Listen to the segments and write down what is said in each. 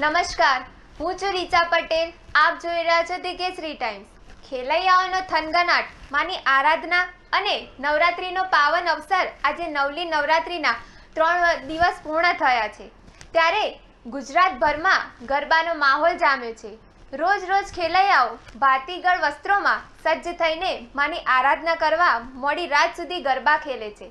નમસ્કાર. હું છું રીચા પટેલ. આપ જોઈ રહ્યા છો ધી કેસરી ટાઈમ્સ. ખેલૈયાઓનો થનગનાટ, માની આરાધના અને નવરાત્રિનો પાવન અવસર આજે નવલી નવરાત્રિના ત્રણ દિવસ પૂર્ણ થયા છે. ત્યારે ગુજરાતભરમાં ગરબાનો માહોલ જામ્યો છે. રોજ રોજ ખેલૈયાઓ ભાતીગળ વસ્ત્રોમાં સજ્જ થઈને માની આરાધના કરવા મોડી રાત સુધી ગરબા ખેલે છે.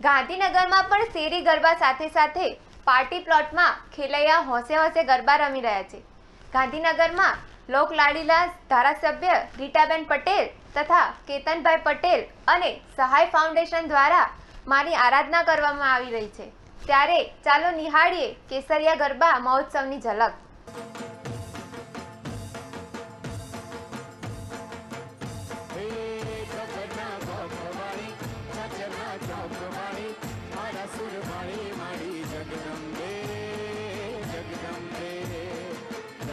ગાંધીનગરમાં પણ શેરી ગરબા સાથે સાથે પાર્ટી પ્લોટમાં ખેલૈયા હોંશે હોંશે ગરબા રમી રહ્યા છે. ગાંધીનગરમાં લોકલાડીલા ધારાસભ્ય રીટાબેન પટેલ તથા કેતનભાઈ પટેલ અને સહાય ફાઉન્ડેશન દ્વારા મારી આરાધના કરવામાં આવી રહી છે. ત્યારે ચાલો નિહાળીએ કેસરિયા ગરબા મહોત્સવની ઝલક.